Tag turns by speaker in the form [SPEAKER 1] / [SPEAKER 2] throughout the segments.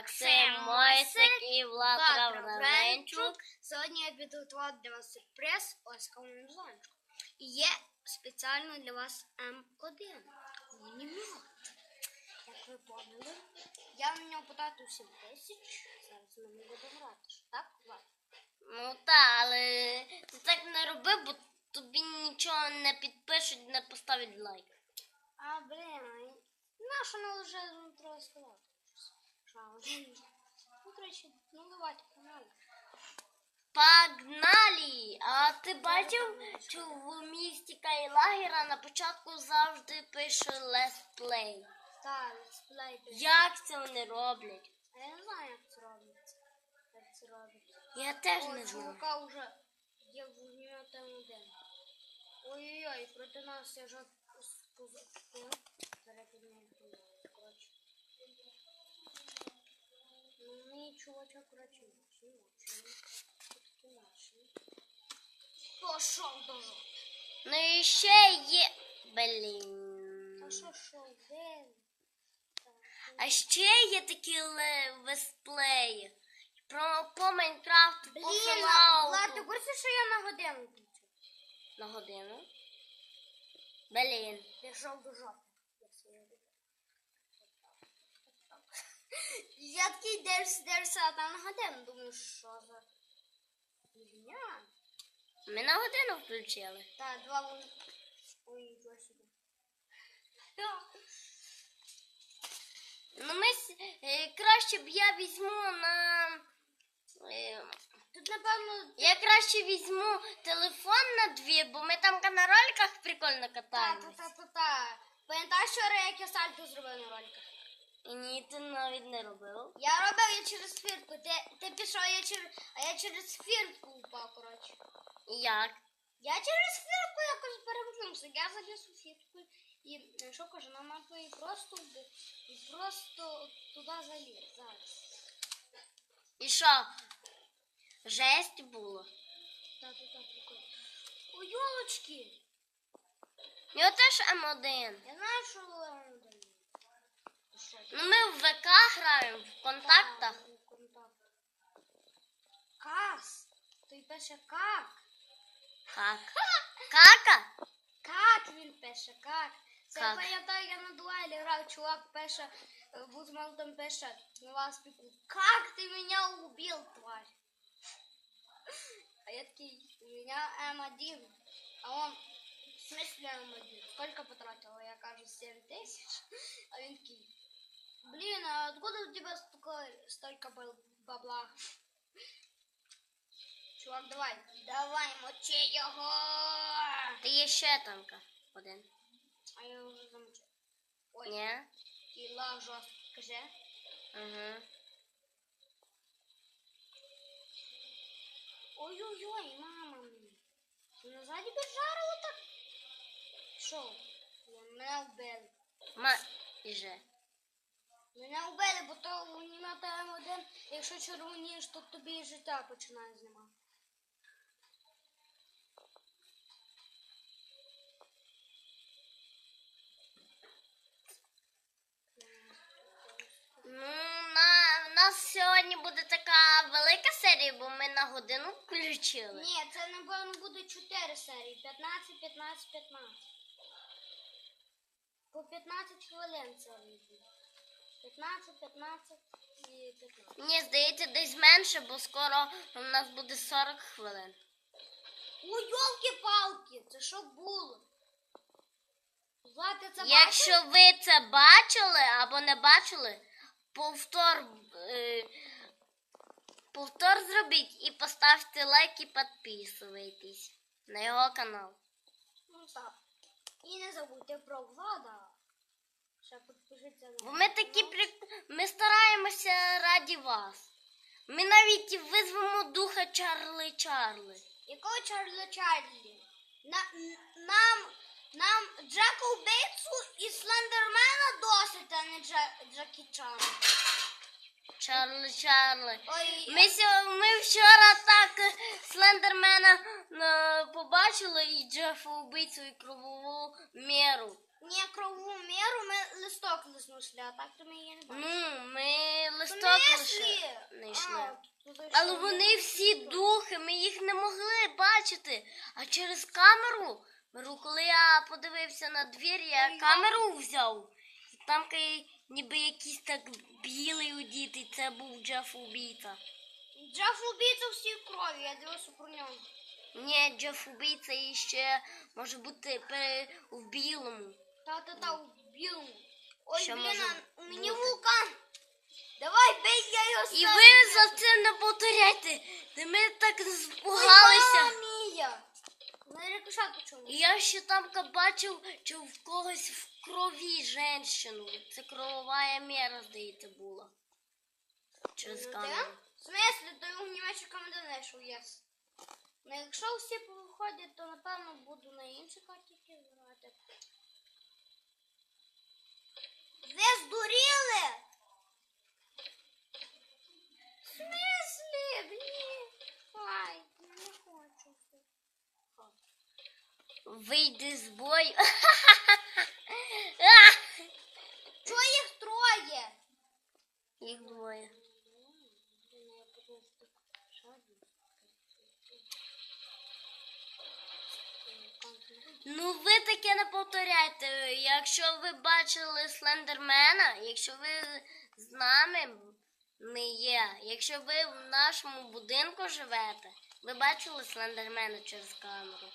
[SPEAKER 1] Максим Мойсик і Влад Равненчук.
[SPEAKER 2] Сьогодні я підготував для вас сюрприз ось кому. І є спеціально для вас М1. Мінімат. Як ви поняли, я на нього потратив 7 тисяч. Зараз ми не будемо грати. Так, Влад?
[SPEAKER 1] Ну так, але ти так не роби, бо тобі нічого не підпишуть, не поставлять лайк.
[SPEAKER 2] А, блін, наша ну вже ну, треба сказати. Що, вже- Ну, коротше, ну давайте, погнали.
[SPEAKER 1] Погнали! А ти бачив, що в місті Кайлагера на початку завжди пише Let's Play?
[SPEAKER 2] Так, летсплейте.
[SPEAKER 1] Як це вони роблять?
[SPEAKER 2] А я не знаю, як це робиться. Як це робиться.
[SPEAKER 1] Я теж
[SPEAKER 2] О,
[SPEAKER 1] не знаю.
[SPEAKER 2] чувака уже є вогнеметом один. Ой-ой-ой, проти нас я вже спустив. Зараз підняв коротше. Мій чувачок, коротше, чи Все-таки наші. Пошов до.
[SPEAKER 1] Ну і ще є. Блін.
[SPEAKER 2] Та що, що, де?
[SPEAKER 1] А ще є такі ле- Про по Майнкрафту, по
[SPEAKER 2] Блін,
[SPEAKER 1] Fallout.
[SPEAKER 2] Влад, ти в курсі, що я на годину включу?
[SPEAKER 1] На годину. Блін.
[SPEAKER 2] Пішов до жопи. Я такий дерс, дерс, а там на годину. Думаю, що за фігня?
[SPEAKER 1] Ми на годину включили.
[SPEAKER 2] Та, два вон... Ой, нічого собі.
[SPEAKER 1] Ну ми с- е, краще б я візьму на. е,
[SPEAKER 2] Тут, напевно,
[SPEAKER 1] Я краще візьму телефон на дві, бо ми там на роликах прикольно
[SPEAKER 2] та, та,
[SPEAKER 1] катаємось.
[SPEAKER 2] та, та, та. Пам'ятаєш як я сальто зробив на роликах?
[SPEAKER 1] Ні, ти навіть не робив.
[SPEAKER 2] Я робив я через фіртку. Ти, ти пішов, я через, а я через фіртку упав, коротше.
[SPEAKER 1] Як?
[SPEAKER 2] Я через фіртку якось перемкнувся. Я заліз у фіртку і що кажу, на мапу і просто і просто туди заліз. Зараз.
[SPEAKER 1] І що? Жесть було.
[SPEAKER 2] Так, так, так, прикольно. О, йолочки!
[SPEAKER 1] Нього теж М1.
[SPEAKER 2] Я знаю, що Леон дає. Що це?
[SPEAKER 1] Ну ми в ВК граємо в контактах.
[SPEAKER 2] Кас. Той пише как.
[SPEAKER 1] Как? Кака?
[SPEAKER 2] Как він пише, как. Це
[SPEAKER 1] Как?
[SPEAKER 2] я пам'ятаю, я на дуелі грав, чувак пише, е, Бузман там пише на вас піку. Как ти мене убив, тварь? А я такий, у меня М1, а он, в смысле М1? Сколько потратил? Я кажу, 7 тысяч. А він такий, блин, а откуда у тебя столько, столько бабла? Чувак, давай, давай, мочи його!
[SPEAKER 1] Ти є ще танка. Один.
[SPEAKER 2] А я вже замочив. Ой,
[SPEAKER 1] Ні?
[SPEAKER 2] і лаг жорстко, каже.
[SPEAKER 1] Угу.
[SPEAKER 2] Ой-ой-ой, мама. Ти назаді піджарило так? Що? Мене вбили.
[SPEAKER 1] Майже.
[SPEAKER 2] Мене вбили, бо то у німета М1, якщо червонієш, то тобі і життя починає знімати.
[SPEAKER 1] Ну, на, нас сьогодні буде така велика серія, бо ми на годину включили.
[SPEAKER 2] Ні, це напевно буде 4 серії. 15, 15, 15. По 15 хвилин серії буде. 15, 15 і 15.
[SPEAKER 1] Мені здається, десь менше, бо скоро у нас буде 40 хвилин.
[SPEAKER 2] Ой, йолки-палки, це що було? Влад, це?
[SPEAKER 1] Якщо ви це бачили або не бачили, повтор, е, повтор зробіть і поставте лайк і підписуйтесь на його канал.
[SPEAKER 2] Ну так. І не забудьте про Влада.
[SPEAKER 1] Бо ми такі прик... ми стараємося раді вас. Ми навіть визвемо духа Чарли Чарли.
[SPEAKER 2] Якого Чарли Чарлі? На, нам, нам Джека Убийцу і Слендермена досить, а не Джа, Джекі Чана.
[SPEAKER 1] Чарли Чарли. Ми, сьо... ми вчора так е, Слендермена е, побачили і Джефа убийцю і кровову міру.
[SPEAKER 2] Ні, крову міру ми листок лиснусли, а так то ми її не бачимо.
[SPEAKER 1] Ну, ми листок лише не йшли. Але
[SPEAKER 2] Але
[SPEAKER 1] вони всі духи, ми їх не могли бачити. А через камеру, беру, коли я подивився на двір, я камеру взяв. І там кай- ніби якийсь так білий удітий, це був Джеф убійця.
[SPEAKER 2] Джеф убійця всі в крові, я дивився про нього.
[SPEAKER 1] Ні, Джеф убійця і ще може бути в білому.
[SPEAKER 2] Та-та-та, у білому. Ой,
[SPEAKER 1] Що
[SPEAKER 2] блін,
[SPEAKER 1] може
[SPEAKER 2] а у мене
[SPEAKER 1] бути?
[SPEAKER 2] вулкан. Давай, бей, я його
[SPEAKER 1] І
[SPEAKER 2] ставлю.
[SPEAKER 1] ви за це не повторяйте. Та Ми так спугалися.
[SPEAKER 2] Мія. На?
[SPEAKER 1] І я ще там бачив, чи в когось в крові женщину. Це кровова мера, здається, була. Через
[SPEAKER 2] Ну,
[SPEAKER 1] камеру.
[SPEAKER 2] В смислі, то його німецька команда знайшов, єс. Ну, якщо всі повиходять, то напевно буду на іншій карті грати. Ви здуріли? В смислі? Блін. Ай, не хочу.
[SPEAKER 1] Вийди з бою.
[SPEAKER 2] Чого їх троє?
[SPEAKER 1] Їх двоє. Ну ви таке не повторяйте. Якщо ви бачили Слендермена, якщо ви з нами не є, якщо ви в нашому будинку живете, ви бачили Слендермена через камеру.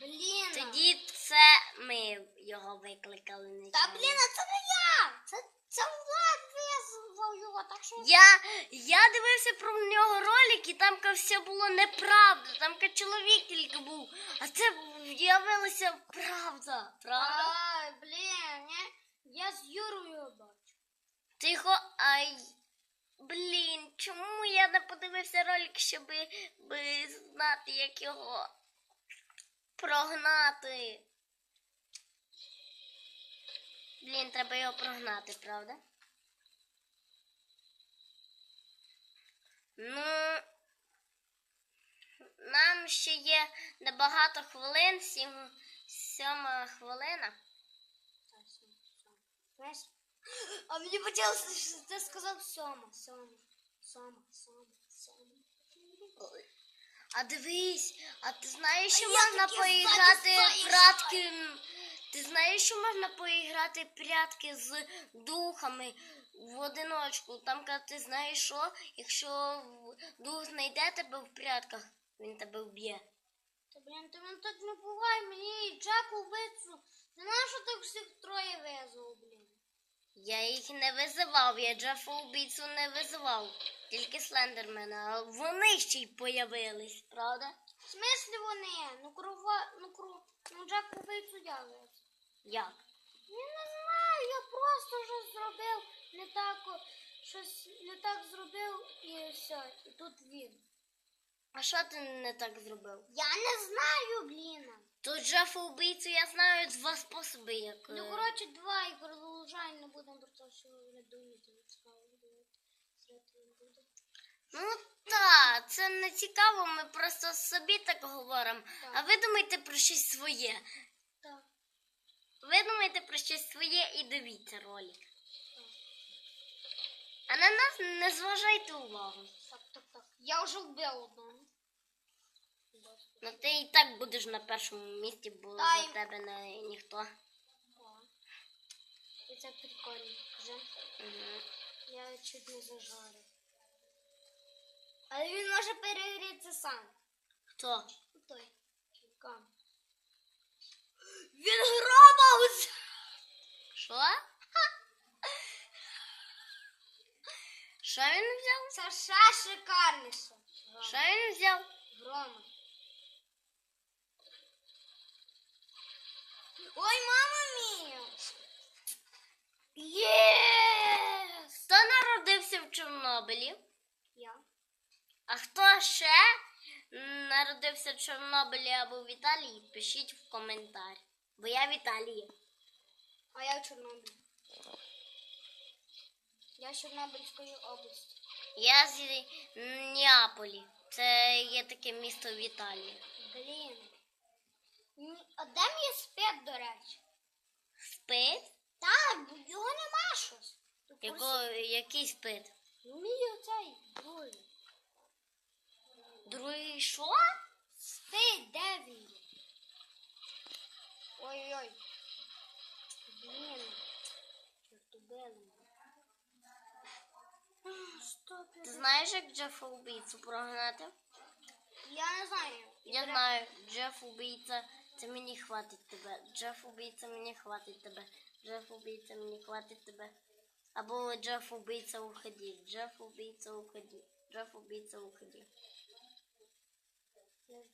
[SPEAKER 2] Блін.
[SPEAKER 1] Тоді це ми його викликали не
[SPEAKER 2] Та блін, а це не я. Це, це Влад визвав його, так що...
[SPEAKER 1] Я, я дивився про нього ролик, і там ка все було неправда. Там ка чоловік тільки був. А це виявилося правда. Правда?
[SPEAKER 2] Ай, блін, ні. Я з Юрою бачу.
[SPEAKER 1] Тихо, ай. Блін, чому я не подивився ролик, щоб знати, як його прогнати? Блін, треба його прогнати, правда? Ну, нам ще є небагато хвилин, сім, сьома хвилина.
[SPEAKER 2] А мені почалося, що ти сказав Сома, Сома, Сома, Сома, Сома.
[SPEAKER 1] А дивись, а ти знаєш, що
[SPEAKER 2] А
[SPEAKER 1] можна поіграти прятки? Ти знаєш, що можна поіграти прятки з духами в одиночку? Там, коли ти знаєш, що якщо дух знайде тебе в прятках, він тебе вб'є.
[SPEAKER 2] Та блін, ти мене так не пугай, мені і Джеку вбивцю. Не нащо так всіх троє везу, блін.
[SPEAKER 1] Я їх не визивав, я Джефа убійцю не визивав. Тільки Слендермена, а вони ще й появились, правда?
[SPEAKER 2] В смислі вони? Ну крова, ну кру, ну Джеку вбивцю я.
[SPEAKER 1] Як?
[SPEAKER 2] Я не знаю, я просто щось зробив не так, щось не так зробив і все, і тут він.
[SPEAKER 1] А що ти не так зробив?
[SPEAKER 2] Я не знаю, блін.
[SPEAKER 1] То Джефа убійцю я знаю два способи, як.
[SPEAKER 2] Ну,
[SPEAKER 1] е,
[SPEAKER 2] коротше, два і продовжай не будемо про те, що не цікаво буде. Зряти не буде.
[SPEAKER 1] Ну так, це не цікаво, ми просто собі так говоримо. А ви думаєте про щось своє.
[SPEAKER 2] Так.
[SPEAKER 1] Ви думаєте про щось своє і дивіться ролик. А на нас не зважайте увагу.
[SPEAKER 2] Так, так, так. Я вже вбив одного.
[SPEAKER 1] Ну ти і так будеш на першому місці, бо
[SPEAKER 2] Та
[SPEAKER 1] за тебе не ніхто.
[SPEAKER 2] І це прикольно. Вже
[SPEAKER 1] Мгм.
[SPEAKER 2] я чуть не зажарив. Але він може перегрітися сам.
[SPEAKER 1] Хто?
[SPEAKER 2] Той. Вулкан. Він гробався!
[SPEAKER 1] Що? Що він взяв?
[SPEAKER 2] Це ще шикарніше.
[SPEAKER 1] Що він взяв?
[SPEAKER 2] Грома. Ой, мама мія! Єс!
[SPEAKER 1] Хто народився в Чорнобилі? Ще народився в Чорнобилі або в Італії? Пишіть в коментар. Бо я в Італії.
[SPEAKER 2] А я в Чорнобилі. Я з Чорнобильської області.
[SPEAKER 1] Я з Неаполі. Це є таке місто в Італії.
[SPEAKER 2] Блін. А де мій спет, до речі?
[SPEAKER 1] Спит?
[SPEAKER 2] Так, його нема щось.
[SPEAKER 1] Яко, який спит?
[SPEAKER 2] Мій оцей другий.
[SPEAKER 1] Другий що?
[SPEAKER 2] Спить, де він? Ой-ой. Блін. Чортобели.
[SPEAKER 1] Ти знаєш, як Джефа убійцю прогнати?
[SPEAKER 2] Я не знаю.
[SPEAKER 1] Я знаю, Джеф убийця, це мені хватить тебе. Джеф убийця, мені хватить тебе. Джеф убийця, мені хватить тебе. Або Джеф убийця, уходи. Джеф убийця, уходи. Джеф убийця, уходи.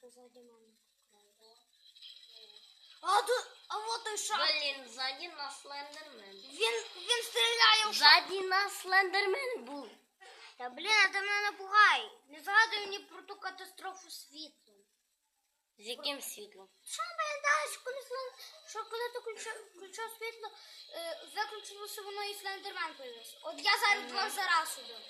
[SPEAKER 2] Позаді мене. А тут, а вот той шаг.
[SPEAKER 1] Блін, ззаді нас слендермен.
[SPEAKER 2] Він, він стріляє в шаг.
[SPEAKER 1] Ззаді нас слендермен був.
[SPEAKER 2] Та блін, а ти мене не пугай. Не згадуй мені про ту катастрофу світу.
[SPEAKER 1] З яким світлом?
[SPEAKER 2] Що мене пам'ятаєш, коли слен- що коли ти включав, включав світло, е, виключилося воно і слендермен появився. От я зараз двох зараз убив.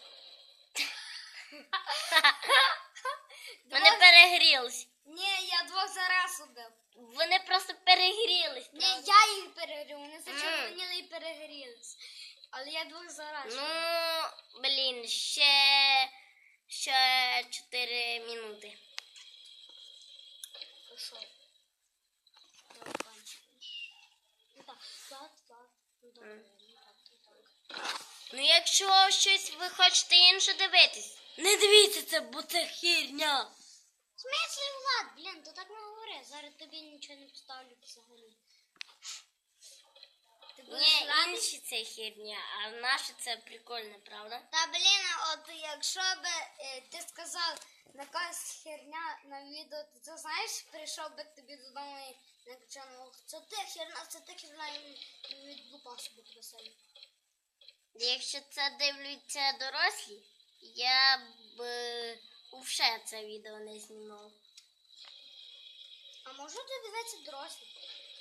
[SPEAKER 1] Вони перегрілись.
[SPEAKER 2] Ні, я двох зараз убив.
[SPEAKER 1] Вони просто перегрілись.
[SPEAKER 2] Ні, я їх перегрів, вони зачервоніли і перегрілись. Але я двох зараз.
[SPEAKER 1] Ну, блін, ще, ще 4 минути.
[SPEAKER 2] Пішов. Ну. Ну ну ну.
[SPEAKER 1] Ну, якщо щось ви хочете інше дивитись, не дивіться це, бо це хірня.
[SPEAKER 2] Смислі, Влад, блін, то так не говори. Зараз тобі нічого не поставлю взагалі. Ти будеш
[SPEAKER 1] Ні,
[SPEAKER 2] радий?
[SPEAKER 1] інші це хірня, а наше це прикольно, правда?
[SPEAKER 2] Та блін, от якщо б е, ти сказав якась херня на відео, то ти знаєш, прийшов би тобі додому і накричав, «Ох, це ти херня, це ти херня, і відлупався би тебе сильно.
[SPEAKER 1] Якщо це дивляться дорослі, я б вже це відео не знімав.
[SPEAKER 2] А може дивитися дорослі,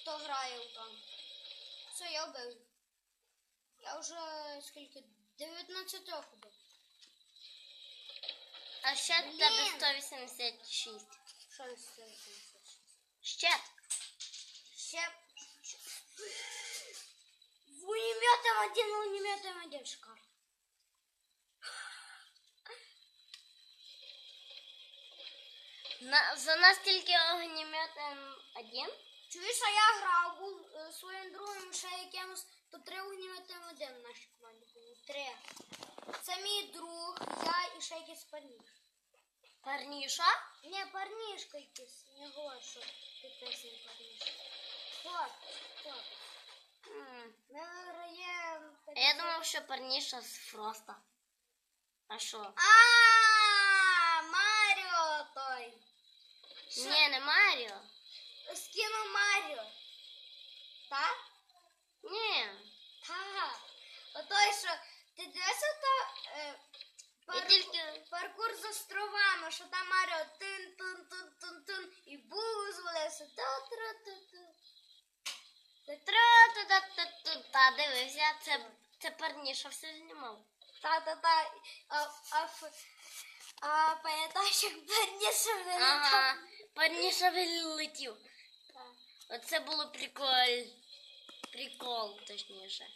[SPEAKER 2] хто грає у там? Все, я вбив. Я вже скільки? 19 убив.
[SPEAKER 1] А ще
[SPEAKER 2] Блін.
[SPEAKER 1] тебе 186.
[SPEAKER 2] Що не стоїть?
[SPEAKER 1] Ще.
[SPEAKER 2] Ще... Пулеметом один, пулеметом один, шикарно.
[SPEAKER 1] На, за нас тільки огнеметом один.
[SPEAKER 2] Чуєш, а я грав був е, своїм другом ще якимось, то три огнеметом один в нашій команді було. Три. Це мій друг, я і ще якийсь парніш.
[SPEAKER 1] Парніша?
[SPEAKER 2] Не, парнішка якийсь, не говорю, що підписаний парніш. Так.
[SPEAKER 1] М.
[SPEAKER 2] Ми граємо...
[SPEAKER 1] А я думав, що парніша з Фроста. А що?
[SPEAKER 2] А, той. Що?
[SPEAKER 1] Ні, не Маріо.
[SPEAKER 2] Скину Маріо. Так?
[SPEAKER 1] Ні.
[SPEAKER 2] Так. Отой, що ти дивишся то е,
[SPEAKER 1] Я
[SPEAKER 2] парку-
[SPEAKER 1] тільки.
[SPEAKER 2] паркур з островами, що там Маріо тин тун тун тун тун і був звалився. та тра ту ту
[SPEAKER 1] Тра та та та та та дивився, це, це парніша все знімав.
[SPEAKER 2] Та та та а, а, а пам'ятаєш, як перніше вилетав?
[SPEAKER 1] Ага, парніша вилетів. Оце було прикол. Прикол, точніше.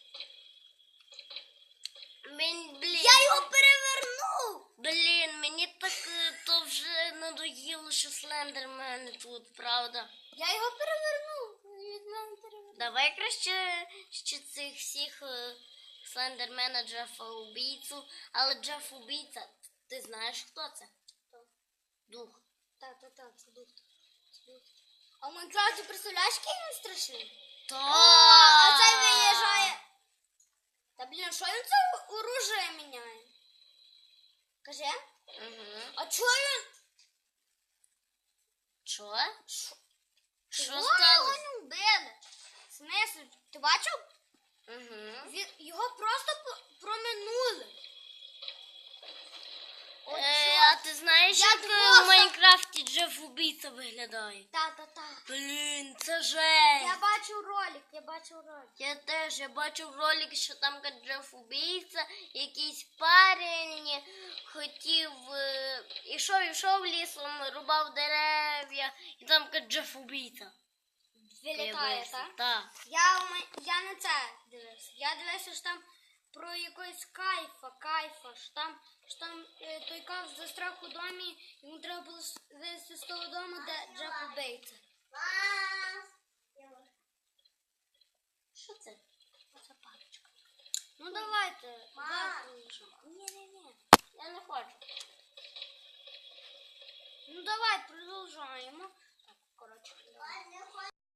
[SPEAKER 1] Блін, блін.
[SPEAKER 2] Я його перевернув!
[SPEAKER 1] Блін, мені так е, то вже надоїло, що слендермени тут, правда.
[SPEAKER 2] Я його перевернув. Він мене перевернув.
[SPEAKER 1] Давай краще ще цих всіх е, слендермена Джефа убійцю. Але Джеф убійця, ти знаєш хто це?
[SPEAKER 2] Хто?
[SPEAKER 1] Дух.
[SPEAKER 2] Так, так, так, це дух. Це дух. А в Майнкрафті представляєш, який він страшний?
[SPEAKER 1] То!
[SPEAKER 2] А цей виїжджає. Та блін, що він це оружие міняє? Каже?
[SPEAKER 1] Угу.
[SPEAKER 2] А чого він?
[SPEAKER 1] Що?
[SPEAKER 2] Що? Чого
[SPEAKER 1] сталося?
[SPEAKER 2] його не вбили? В смислі? Ти бачив? Його просто проминули. От
[SPEAKER 1] Е, а ти знаєш, як
[SPEAKER 2] просто-
[SPEAKER 1] в Майнкрафті Джеф убійця виглядає?
[SPEAKER 2] Та-та-та.
[SPEAKER 1] Блін, це
[SPEAKER 2] Я бачив ролик, я бачив ролик.
[SPEAKER 1] Я теж я бачив ролик, що там Джеф убійця, якийсь парень хотів е, ішов, ішов лісом, рубав дерев'я, і там Джеф убійця.
[SPEAKER 2] Вилітає, так?
[SPEAKER 1] Так.
[SPEAKER 2] Я, я на це дивився. Я дивився, що там про якогось кайфа, кайфа, що там, що там е, той кайф застряг у домі, йому треба було вивезти з того дому, де Джек убийця.
[SPEAKER 1] Що це?
[SPEAKER 2] Оце папочка. Ну давайте,
[SPEAKER 1] Мам.
[SPEAKER 2] давайте. Ні, ні, ні.
[SPEAKER 1] Я не хочу.
[SPEAKER 2] Ну давай продовжуємо. Так, коротше.